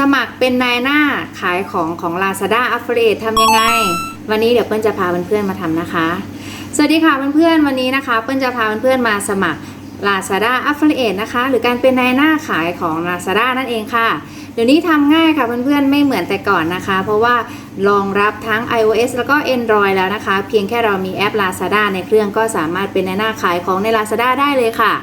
สมัครเป็นนายหน้าขายของของ Lazada Affiliate ทำยังไง วันนี้เดี๋ยวเปิ้ลจะพาเพื่อนๆมาทำนะคะ สวัสดีค่ะเพื่อนๆวันนี้นะคะเปิ้ลจะพาเพื่อนๆมาสมัคร Lazada Affiliate นะคะ หรือการเป็นนายหน้าขายของ Lazada นั่นเองค่ะ เดี๋ยวนี้ทำง่ายค่ะเพื่อนๆไม่เหมือนแต่ก่อนนะคะ เพราะว่ารองรับทั้ง iOS แล้วก็ Android แล้วนะคะ เพียงแค่เรามีแอป Lazada ในเครื่องก็สามารถเป็นนายหน้าขายของใน Lazada ได้เลยค่ะ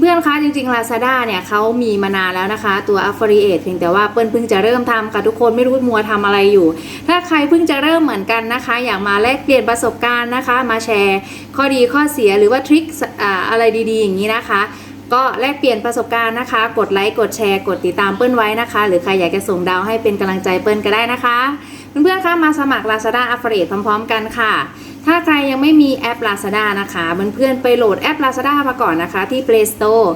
เพื่อนๆ คะจริงๆ Lazada เนี่ยเขามีมานานแล้วนะคะ ตัว Affiliate เพียงแต่ว่าเปิ้ลเพิ่งจะเริ่มทำค่ะทุกคนไม่รู้มัวทำอะไรอยู่ ถ้าใครเพิ่งจะเริ่มเหมือนกันนะคะ อยากมาแลกเปลี่ยนประสบการณ์นะคะ มาแชร์ข้อดีข้อเสียหรือว่าทริคอะไรดีๆ อย่างนี้นะคะก็แลกเปลี่ยนประสบการณ์นะคะ กดไลค์ กดแชร์ กดติดตามเปิ้ลไว้นะคะ หรือใครอยากจะส่งดาวให้เป็นกำลังใจเปิ้ลก็ได้นะคะ เพื่อนๆคะมาสมัคร Lazada Affiliate พร้อมๆ กันค่ะ ถ้าใครยังไม่มีแอป Lazada นะคะเพื่อนๆไปโหลดแอป Lazada มาก่อนนะคะ ที่ Play Store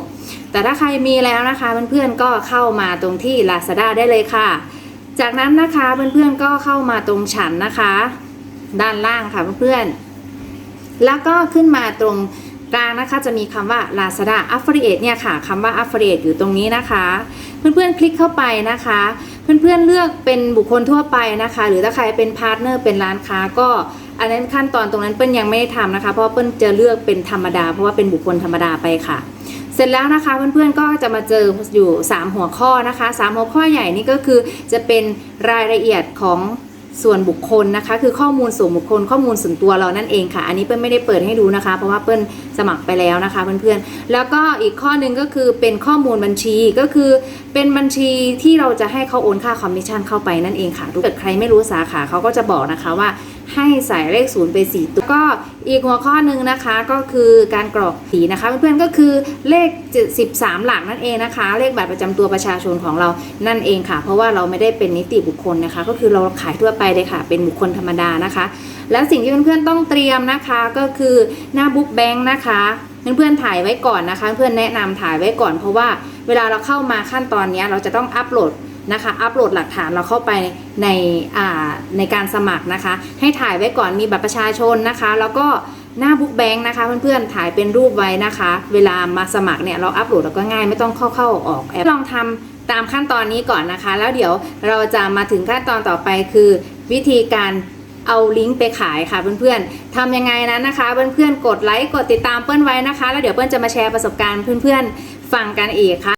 แต่ถ้าใครมีแล้วนะคะเพื่อนๆก็เข้ามาตรงที่ Lazada ได้เลยค่ะ จากนั้นนะคะเพื่อนๆก็เข้ามาตรงฉันนะคะ ด้านล่างค่ะเพื่อนๆแล้วก็ขึ้นมาตรงกลางนะคะจะมีคำว่า Lazada Affiliate เนี่ยค่ะคำว่า Affiliate อยู่ตรงนี้นะคะ เพื่อนๆคลิกเข้าไปนะคะ เพื่อนๆเลือกเป็นบุคคลทั่วไปนะคะ หรือถ้าใครเป็นพาร์ทเนอร์เป็นร้านค้าก็ อันนั้นขั้นตอนตรงนั้นเปิ้ลยังไม่ได้ทำนะคะ เพราะเปิ้ลจะเลือกเป็นธรรมดา เพราะว่าเป็นบุคคลธรรมดาไปค่ะ เสร็จแล้วนะคะเพื่อนๆก็จะมาเจออยู่ 3 หัวข้อนะคะ 3 หัวข้อใหญ่นี่ก็คือจะเป็นรายละเอียดของส่วนบุคคลนะคะ คือข้อมูลส่วนบุคคลข้อมูลส่วนตัวเรานั่นเองค่ะ อันนี้เปิ้ลไม่ได้เปิดให้ดูนะคะ เพราะว่าเปิ้ลสมัครไปแล้วนะคะเพื่อนๆแล้วก็อีกข้อหนึ่งก็คือเป็นข้อมูลบัญชีก็คือเป็นบัญชีที่เราจะให้เขาโอนค่าคอมมิชชั่นเข้าไปนั่นเองค่ะถ้าเกิดใครไม่รู้สาขาเขาก็จะบอกนะคะว่า ให้ใส่เลขศูนย์ไปสี่ตัวก็อีกหัวข้อหนึ่งนะคะก็คือการกรอกสีนะคะเพื่อนๆก็คือเลข 13 หลักนั่นเองนะคะ เลขบัตรประจำตัวประชาชนของเรานั่นเองค่ะ เพราะว่าเราไม่ได้เป็นนิติบุคคลนะคะ ก็คือเราขายทั่วไปเลยค่ะ เป็นบุคคลธรรมดานะคะ แล้วสิ่งที่เพื่อนๆต้องเตรียมนะคะก็คือหน้าบุ๊กแบงค์นะคะเพื่อนๆถ่ายไว้ก่อนนะคะ เพื่อนแนะนำถ่ายไว้ก่อน เพราะว่าเวลาเราเข้ามาขั้นตอนนี้เราจะต้องอัปโหลด นะคะอัปโหลดหลักฐานเราเข้าไปในในการสมัครนะคะ ให้ถ่ายไว้ก่อนมีบัตรประชาชนนะคะ แล้วก็หน้าบุ๊กแบงค์นะคะเพื่อนๆถ่ายเป็นรูปไว้นะคะ เวลามาสมัครเนี่ยเราอัปโหลดเราก็ง่ายไม่ต้องเข้าเข้าออกแอปลองทำตามขั้นตอนนี้ก่อนนะคะ แล้วเดี๋ยวเราจะมาถึงขั้นตอนต่อไปคือ วิธีการเอาลิงก์ไปขายค่ะเพื่อนๆทำยังไงนั้นนะคะเพื่อนๆกดไลค์กดติดตามเปิ้ลไว้นะคะ แล้วเดี๋ยวเปิ้ลจะมาแชร์ประสบการณ์เพื่อนๆฟังกันอีกค่ะ